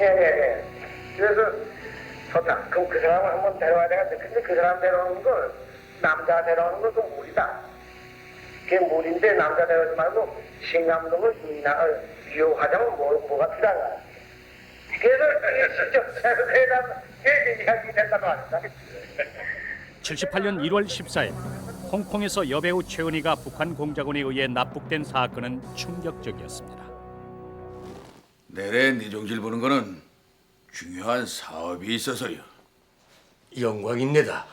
예, 예, 예. 그래서 좋다. 그럼 그 사람을 한번 데려와야 되겠다. 근데 그 사람 데려오는 걸 남자 데려오는 건좀 무리다. 그게 무리인데 남자 데려오지 말고 신감독을 유혹하자면 뭐, 뭐가 필요한가. 그래서 직접 대답, 그 이야기 된다고 합니다. 78년 1월 14일 홍콩에서 여배우 최은희가 북한 공작원에 의해 납북된 사건은 충격적이었습니다. 내래 내종질 보는 거는 중요한 사업이 있어서요. 영광입니다.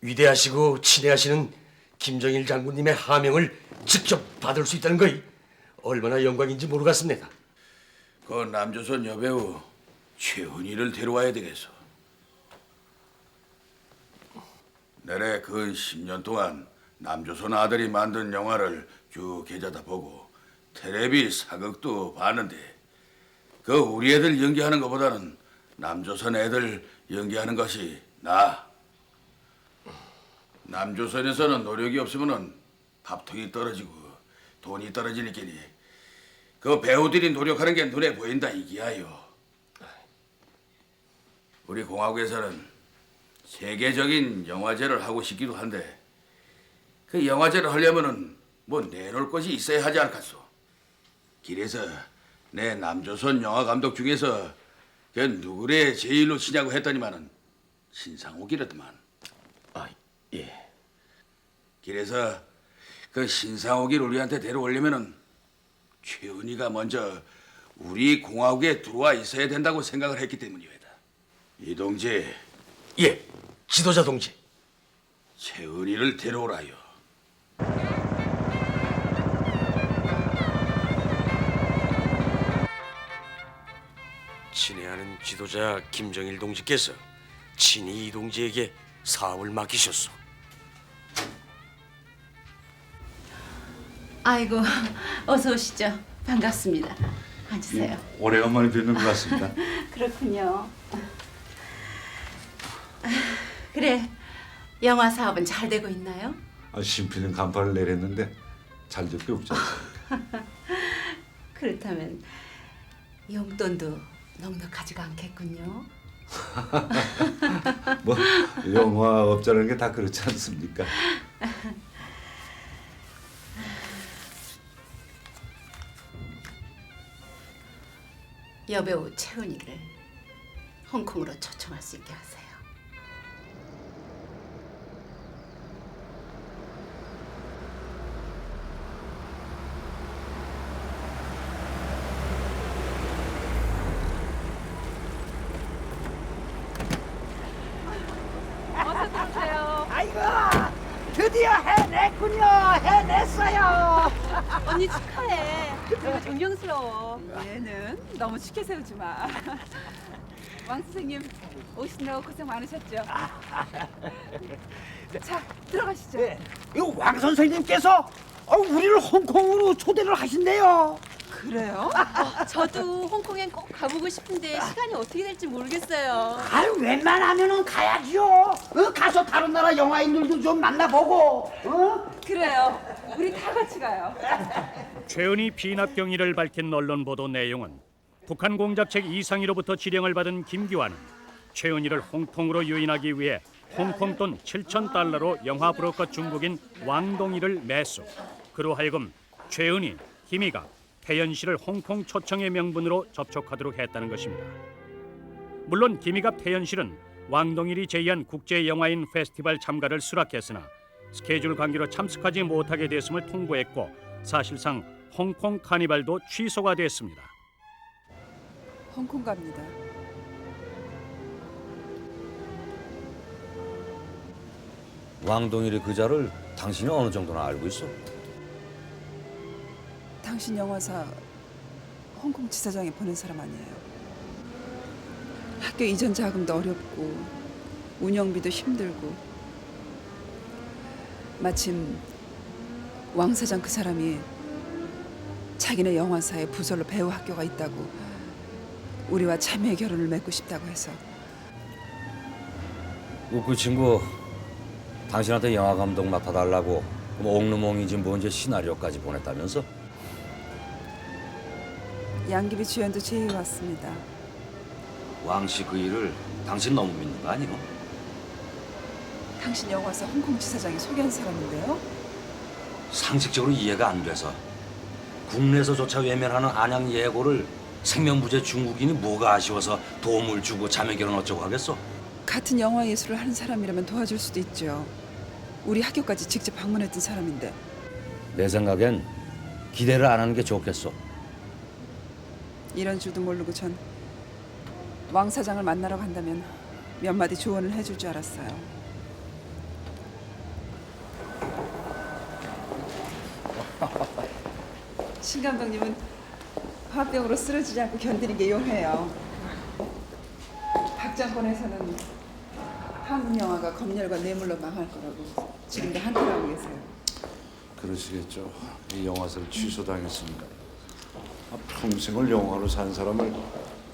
위대하시고 친애하시는 김정일 장군님의 하명을 직접 받을 수 있다는 것이 얼마나 영광인지 모르겠습니다. 그 남조선 여배우 최은희를 데려와야 되겠어. 내래 근 10년 동안 남조선 아들이 만든 영화를 쭉 계좌다 보고 텔레비 사극도 봤는데 그 우리 애들 연기하는 것보다는 남조선 애들 연기하는 것이 나. 남조선에서는 노력이 없으면은 밥통이 떨어지고 돈이 떨어지니까니 그 배우들이 노력하는 게 눈에 보인다 이기야요. 우리 공화국에서는 세계적인 영화제를 하고 싶기도 한데 그 영화제를 하려면은 뭐 내놓을 것이 있어야 하지 않겠소. 길에서 내 남조선 영화 감독 중에서 그 누구래 제일로 치냐고 했더니만은 신상옥이랬더만. 아, 예. 길에서 그 신상옥이를 우리한테 데려오려면은 최은희가 먼저 우리 공화국에 들어와 있어야 된다고 생각을 했기 때문이다. 이동재, 예, 지도자 동지. 최은희를 데려오라요. 친애하는 지도자 김정일 동지께서 친히 이 동지에게 사업을 맡기셨소. 아이고 어서 오시죠. 반갑습니다. 앉으세요. 오래간만에 뵙는 것 같습니다. 그렇군요. 그래 영화 사업은 잘 되고 있나요? 아, 심피는 간판을 내렸는데 잘 될 게 없지 않습니까? 그렇다면 용돈도 넉넉하지가 않겠군요. 뭐 영화 업자라는 게 다 그렇지 않습니까? 여배우 채은이를 홍콩으로 초청할 수 있게 하세요. 아이고 드디어 해냈군요 해냈어요 언니 축하해. 내가 존경스러워. 얘는 너무 쉽게 세우지 마. 왕 선생님 오시느라고 고생 많으셨죠? 자 들어가시죠. 네. 이왕 선생님께서 어, 우리를 홍콩으로 초대를 하신대요 그래요? 저도 홍콩엔 꼭 가보고 싶은데 시간이 어떻게 될지 모르겠어요. 아유 웬만하면은 가야지요 어, 가서 다른 나라 영화인들도 좀 만나보고 어? 그래요. 우리 다 같이 가요. 최은희 비납 경위를 밝힌 언론 보도 내용은 북한 공작책 이상희로부터 지령을 받은 김기환은 최은희를 홍콩으로 유인하기 위해 홍콩 돈 7천 달러로 영화 브로커 중국인 왕동희를 매수. 그로 하여금 최은희, 희미가 태연 씨를 홍콩 초청의 명분으로 접촉하도록 했다는 것입니다. 물론 김희갑 태연 씨는 왕동일이 제의한 국제 영화인 페스티벌 참가를 수락했으나 스케줄 관계로 참석하지 못하게 됐음을 통보했고 사실상 홍콩 카니발도 취소가 됐습니다. 홍콩 갑니다. 왕동일의 그자를 당신이 어느 정도나 알고 있어? 당신 영화사 홍콩 지사장에 보낸 사람 아니에요. 학교 이전 자금도 어렵고 운영비도 힘들고 마침 왕 사장 그 사람이 자기네 영화사에 부설로 배우 학교가 있다고 우리와 자매 결혼을 맺고 싶다고 해서 그, 그 친구 당신한테 영화 감독 맡아달라고 뭐 옥루몽인지 뭔지 시나리오까지 보냈다면서? 양귀비 주연도 제의 왔습니다. 왕씨 그 일을 당신 너무 믿는 거 아니고? 당신 영화사 홍콩 지사장이 소개한 사람인데요. 상식적으로 이해가 안 돼서 국내에서조차 외면하는 안양 예고를 생명부재 중국인이 뭐가 아쉬워서 도움을 주고 자매 결혼 어쩌고 하겠어? 같은 영화 예술을 하는 사람이라면 도와줄 수도 있죠. 우리 학교까지 직접 방문했던 사람인데 내 생각엔 기대를 안 하는 게 좋겠어. 이런 줄도 모르고 전 왕 사장을 만나러 간다면 몇 마디 조언을 해줄 줄 알았어요. 신 감독님은 화병으로 쓰러지지 않고 견디는 게 용해요. 박장권에서는 한국 영화가 검열과 뇌물로 망할 거라고 지금도 한탄하고 계세요. 그러시겠죠. 이 영화사를 취소당했습니다. 아, 평생을 영화로 산 사람을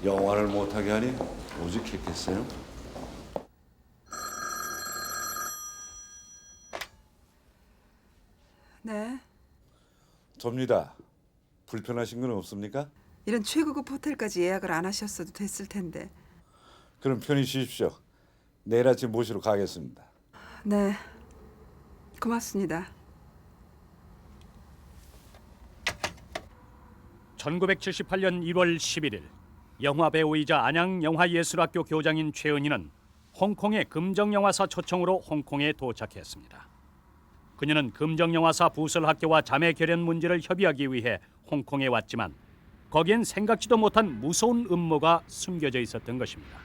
영화를 못하게 하니 오직했겠어요? 네. 접니다. 불편하신 건 없습니까? 이런 최고급 호텔까지 예약을 안 하셨어도 됐을 텐데. 그럼 편히 쉬십시오. 내일 아침 모시러 가겠습니다. 네. 고맙습니다. 1978년 1월 11일 영화 배우이자 안양 영화예술학교 교장인 최은희는 홍콩의 금정영화사 초청으로 홍콩에 도착했습니다. 그녀는 금정영화사 부설학교와 자매 결연 문제를 협의하기 위해 홍콩에 왔지만 거기엔 생각지도 못한 무서운 음모가 숨겨져 있었던 것입니다.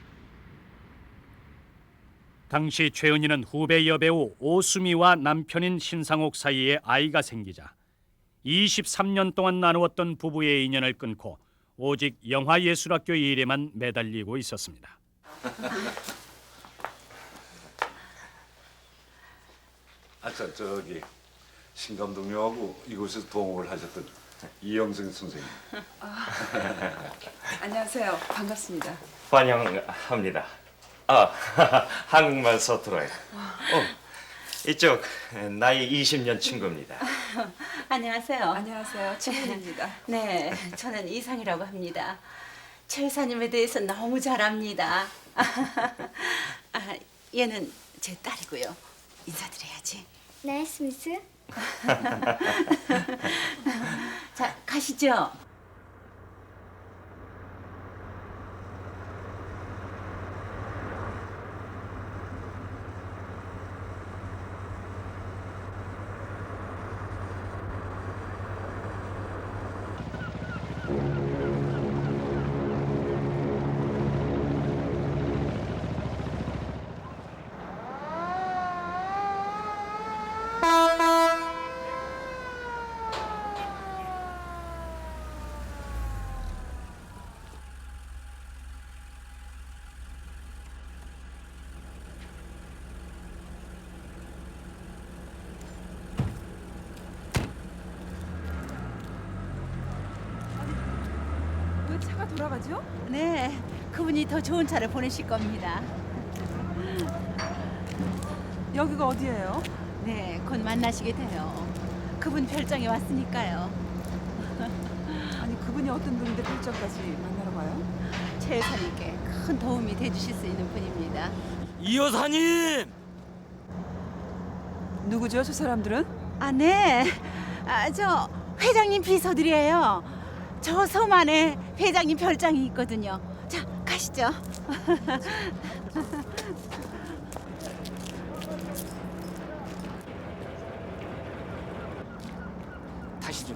당시 최은희는 후배 여배우 오수미와 남편인 신상옥 사이에 아이가 생기자 23년 동안 나누었던 부부의 인연을 끊고 오직 영화 예술학교 일에만 매달리고 있었습니다. 아차 저기 신 감독님하고 이곳에서 동업을 하셨던 이영승 선생님. 안녕하세요. 반갑습니다. 환영합니다. 아, 한국말 서툴어요. 어, 이쪽 나이 20년 친구입니다. 안녕하세요. 안녕하세요. 친구입니다. 네, 저는 이상이라고 합니다. 최 의사님에 대해서 너무 잘 압니다. 아, 얘는 제 딸이고요. 인사드려야지. 네, 스미스. 자, 가시죠. 왜 차가 돌아가죠? 네, 그분이 더 좋은 차를 보내실 겁니다. 여기가 어디예요? 네, 곧 만나시게 돼요. 그분 별장에 왔으니까요. 아니 그분이 어떤 분인데 별장까지 만나러 가요? 최 의사님께 큰 도움이 돼주실 수 있는 분입니다. 이 여사님! 누구죠 저 사람들은? 아, 네. 아, 저 회장님 비서들이에요. 저 섬 안에 회장님 별장이 있거든요. 자, 가시죠. 타시죠.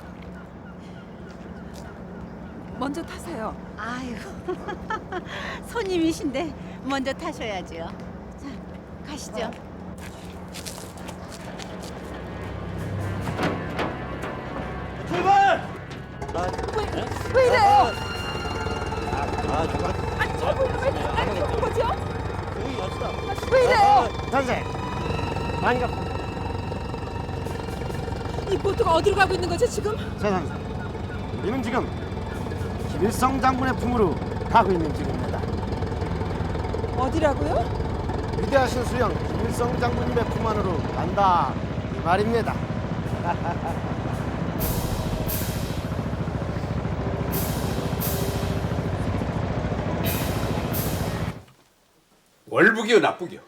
먼저 타세요. 아유, 손님이신데 먼저 타셔야죠. 자, 가시죠. 이래요? 선생, 반갑. 이 보트가 어디로 가고 있는 거죠 지금? 자 선생, 우리는 지금 김일성 장군의 품으로 가고 있는 중입니다. 어디라고요? 위대하신 수령 김일성 장군님의 품 안으로 간다 이 말입니다. 월북이요 나쁘기요?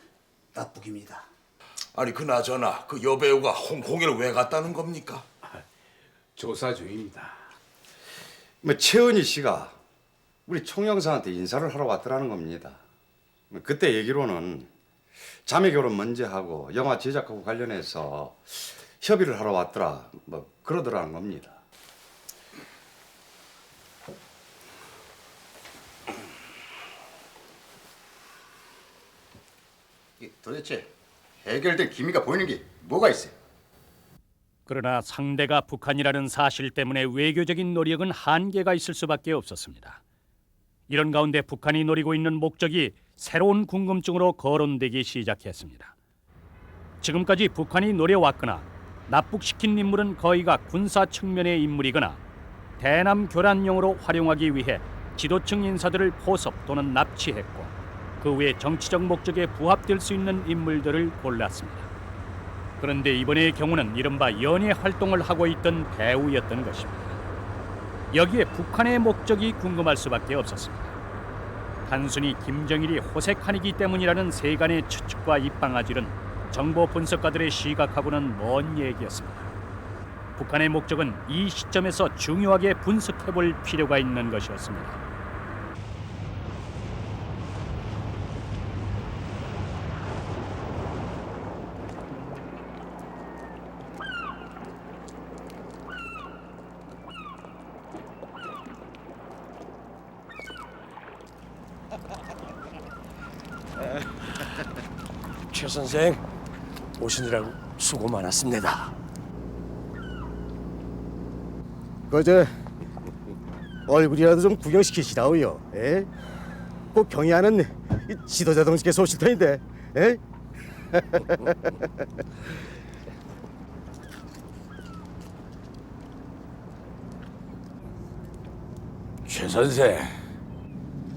나쁘깁니다. 아니 그나저나 그 여배우가 홍콩에를 왜 갔다는 겁니까? 조사 중입니다. 뭐 최은희 씨가 우리 총영사한테 인사를 하러 왔더라는 겁니다. 뭐 그때 얘기로는 자매 결혼 먼저 하고 영화 제작하고 관련해서 협의를 하러 왔더라 뭐 그러더라는 겁니다. 도대체 해결될 기미가 보이는 게 뭐가 있어요? 그러나 상대가 북한이라는 사실 때문에 외교적인 노력은 한계가 있을 수밖에 없었습니다. 이런 가운데 북한이 노리고 있는 목적이 새로운 궁금증으로 거론되기 시작했습니다. 지금까지 북한이 노려왔거나 납북시킨 인물은 거의가 군사 측면의 인물이거나 대남 교란용으로 활용하기 위해 지도층 인사들을 포섭 또는 납치했고 그 외 정치적 목적에 부합될 수 있는 인물들을 골랐습니다. 그런데 이번의 경우는 이른바 연예 활동을 하고 있던 배우였던 것입니다. 여기에 북한의 목적이 궁금할 수밖에 없었습니다. 단순히 김정일이 호색하니기 때문이라는 세간의 추측과 입방아질은 정보 분석가들의 시각하고는 먼 얘기였습니다. 북한의 목적은 이 시점에서 중요하게 분석해 볼 필요가 있는 것이었습니다. 최 선생 오시느라고 수고 많았습니다. 그저 얼굴이라도 좀 구경시키시라고요. 에? 꼭 경의하는 이 지도자 동지께서 오실 터인데. 에? 최 선생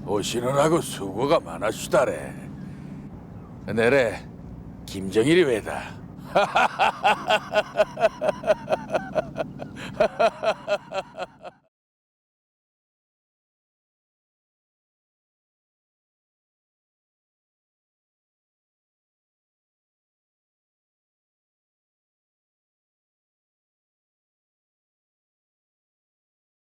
오시느라고 수고가 많으시다래. 내래 김정일이 왜다.